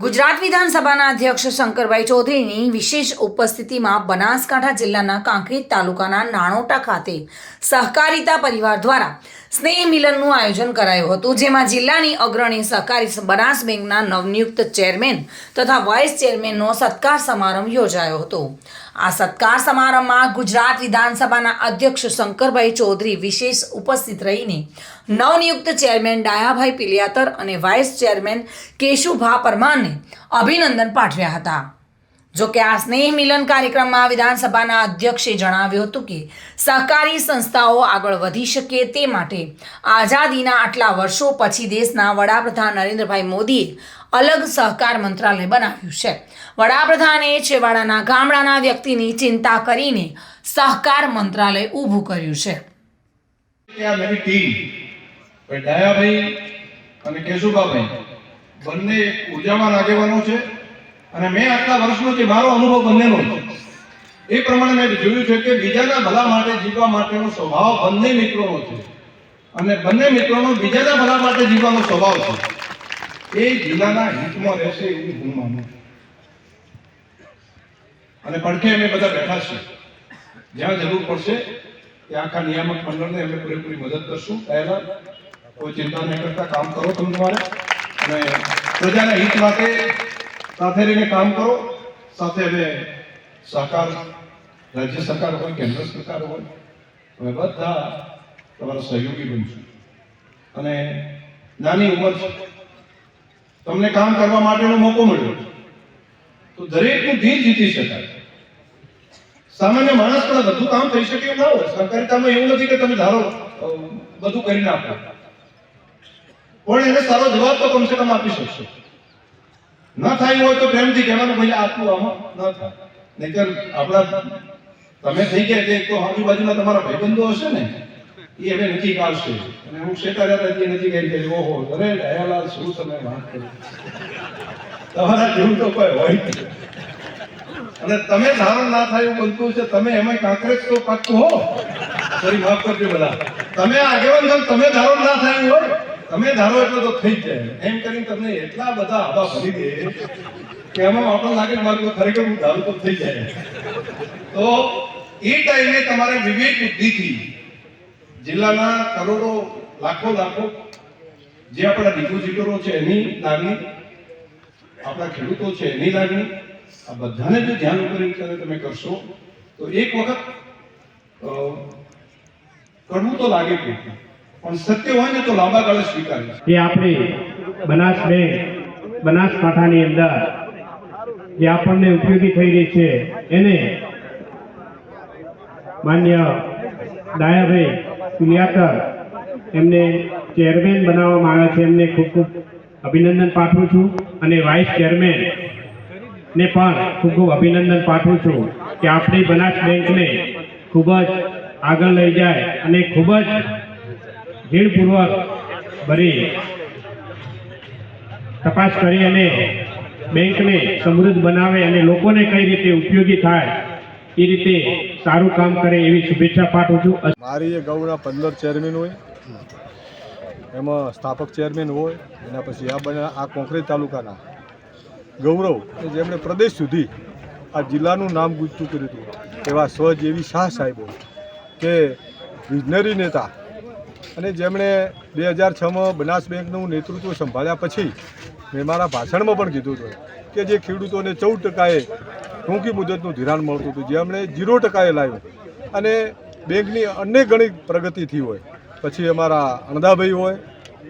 ગુજરાત વિધાનસભાના અધ્યક્ષ શંકરભાઈ ચૌધરીની વિશેષ ઉપસ્થિતિમાં બનાસકાંઠા જિલ્લાના કાંકરેજ તાલુકાના નાણોટા ખાતે સહકારિતા પરિવાર દ્વારા સ્નેહ મિલનનું આયોજન કરાયું હતું, જેમાં જિલ્લાની અગ્રણી સહકારી બનાસ બેંકના નવનિયુક્ત ચેરમેન તથા વાઇસ ચેરમેનનો સત્કાર સમારંભ યોજાયો હતો. આ સત્કાર સમારંભમાં ગુજરાત વિધાનસભાના અધ્યક્ષ શંકરભાઈ ચૌધરી વિશેષ ઉપસ્થિત રહીને નવનિયુક્ત ચેરમેન ડાયાભાઈ પિલિયાતર અને વાઇસ ચેરમેન કેશુભા પરમારને અભિનંદન પાઠવ્યા હતા. જો કે આ સ્નેહ મિલન કાર્યક્રમમાં વિધાનસભાના અધ્યક્ષે જણાવ્યું હતું કે સહકારી સંસ્થાઓ આગળ વધી શકે તે માટે આઝાદીના આટલા વર્ષો પછી દેશના વડાપ્રધાન નરેન્દ્રભાઈ મોદીએ અલગ સહકાર મંત્રાલય બનાવ્યું છે. વડાપ્રધાને છેવાડાના ગામડાના વ્યક્તિની ચિંતા કરીને સહકાર મંત્રાલય ઊભું કર્યું છે. ડાયાભાઈ અને કેશુભાભાઈ, બંને ઉર્જાવાન આગેવાનો છે અને મેં આટલા વર્ષનો જે મારો અનુભવ બંનેનો એ પ્રમાણે મેં જોયું છે કે બીજાના ભલા માટે જીવવા માટેનો સ્વભાવ બંને મિત્રોનો છે અને બંને મિત્રોનો બીજાના ભલા માટે જીવવાનો સ્વભાવ છે. એ જિલ્લાના હિતમાં રહેશે એવું હું માનું. અને પડખે અમે બધા બેઠા છીએ. જ્યાં જરૂર પડશે ત્યાં આખા નિયામક મંડળને અમે પૂરેપૂરી મદદ કરશું. પહેલા કોઈ ચિંતા નહીં કરતા, કામ કરો તમે તમારે. અને પ્રજાના હિત માટે સાથે રહીને કામ કરો. સાથે અમે સહકાર, રાજ્ય સરકાર હોય, કેન્દ્ર સરકાર હોય, અમે બધા તમારા સહયોગી બનશું. અને નાની ઉંમર તમને કામ કરવા માટેનો મોકો મળ્યો. તો દરેકનું ધીર જીતી શકાય. સામાન્ય માણસ પણ બધું કામ થઈ શકે ના હોય. સહકારિતામાં એવું નથી કે તમે ધારો બધું કરી નાખો પણ એને સારો જવાબ તો કમસે કમ આપી શકશો. ન થાય હોય તો પ્રેમથી કહેવાનું ભાઈ આટલું આમાં, ન થાય. નહીતર આપણા તમે થઈ ગયા તે તો આજુબાજુના તમારા ભાઈબંધો હશે ને, એ હવે નથી કાઢશે. અને હું શેતા હતા જે નથી કરી કે ઓહો, અરે દયાલાલ, શું તમે વાત કરી? તમારા જેવું તો કોઈ હોય. અને તમે ધારણ ના થાય એવું બનતું છે તમે એમાં કાંકરેજ તો પાકતું હો. સોરી, માફ કરજો બધા. તમે આગેવાન તમે ધારણ ના થાય એવું હોય. તમે ધારો એટલે તો થઈ જાય એમ કરીને તમને એટલા બધા આભા ભરી દે કે એમાં આપણને લાગે કે મારું ખરેખર હું ધારું તો થઈ જાય તો એ ટાઈમે તમારે વિવેક બુદ્ધિથી જિલ્લાના કરોડો, લાખો લાખો જે આપણા ડિપોઝિટરો છે એની લાગણી, આપણા ખેડૂતો છે એની લાગણી, આ બધાને જો ધ્યાન અને તમે કરશો, તો એક વખત કડવું તો લાગે પોતે. પણ સત્ય હોય ને તો લાંબા ગાળે સ્વીકારે એ આપણી બનાસ બેંક બનાસકાંઠાની અંદર જે આપણને ઉપયોગી થઈ રહી છે, એને માન્ય દાયાભાઈ પિલિયાતર એમને ચેરમેન બનાવવામાં આવ્યા છે. એમને ખૂબ ખૂબ અભિનંદન પાઠવું છું અને વાઇસ ચેરમેન ને પણ ખૂબ ખૂબ અભિનંદન પાઠવું છું કે આપણી બનાસ બેંકને ખૂબ જ આગળ લઈ જાય અને ખૂબ જ ઝીણપૂર્વક ભરી તપાસ કરી અને બેંકને સમૃદ્ધ બનાવે અને લોકોને કઈ રીતે ઉપયોગી થાય, એ રીતે સારું કામ કરે એવી શુભેચ્છા પાઠવું છું. મારી એ ગૌના પંદર ચેરમેન હોય, એમાં સ્થાપક ચેરમેન હોય, એના પછી આ બને આ કોંકરેજ તાલુકાના ગૌરવ જેમણે પ્રદેશ સુધી આ જિલ્લાનું નામ ગુજતું કર્યું હતું, એવા સ્વજેવી શાહ સાહેબો કે વિઝનરી નેતા અને જેમણે બે હજાર છમાં બનાસ બેંકનું નેતૃત્વ સંભાળ્યા પછી મેં મારા ભાષણમાં પણ કીધું હતું કે જે ખેડૂતોને ચૌદ ટકાએ ટૂંકી મુદતનું ધિરાણ મળતું હતું જેમણે ઝીરો ટકાએ લાવ્યું. અને બેંકની અનેક ઘણી પ્રગતિ થઈ હોય. પછી અમારા અણદાભાઈ હોય,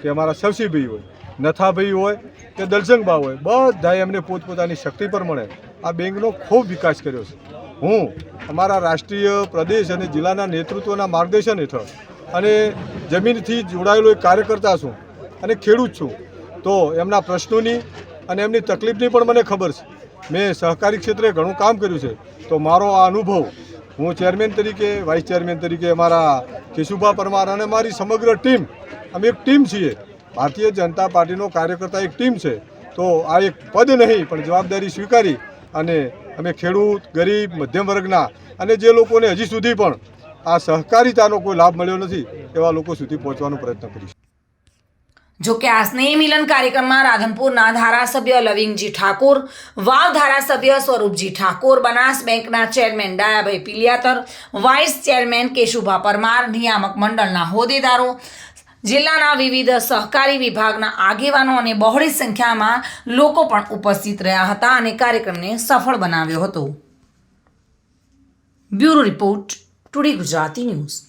કે અમારા સવસીભાઈ હોય, નથાભાઈ હોય, કે દલસંગબા હોય, બધાએ એમને પોતપોતાની શક્તિ પર મળે આ બેંકનો ખૂબ વિકાસ કર્યો છે. હું અમારા રાષ્ટ્રીય પ્રદેશ અને જિલ્લાના નેતૃત્વના માર્ગદર્શન હેઠળ અને જમીનથી જોડાયેલો એક કાર્યકર્તા છું અને ખેડૂત છું. તો એમના પ્રશ્નોની અને એમની તકલીફની પણ મને ખબર છે. મેં સહકારી ક્ષેત્રે ઘણું કામ કર્યું છે. તો મારો આ અનુભવ, હું ચેરમેન તરીકે, વાઇસ ચેરમેન તરીકે અમારા કેશુભા પરમાર અને મારી સમગ્ર ટીમ, અમે એક ટીમ છીએ. ભારતીય જનતા પાર્ટીનો કાર્યકર્તા એક ટીમ છે. તો આ એક પદ નહીં, પણ જવાબદારી સ્વીકારી અને અમે ખેડૂત, ગરીબ, મધ્યમ વર્ગના અને જે લોકોને હજી સુધી પણ આ સહકારિતાનો કોઈ લાભ મળ્યો નથી એવા લોકો સુધી પહોંચવાનો પ્રયત્ન કરીશું. જો કે આ સ્નેહ મિલન કાર્યક્રમમાં રાધનપુરના ધારાસભ્ય લવિંગજી ઠાકોર, વાવ ધારાસભ્ય સ્વરૂપજી ઠાકોર, બનાસ બેંકના chairman Dayabhai Piliyatar, vice chairman Keshubha Parmar, નિયામક મંડળના હોદ્દેદારો, જિલ્લાના વિવિધ સહકારી વિભાગના આગેવાનો અને બહોળી સંખ્યામાં લોકો પણ ઉપસ્થિત રહ્યા હતા અને કાર્યક્રમને સફળ બનાવ્યો હતો. Bureau report. Today Gujarati news.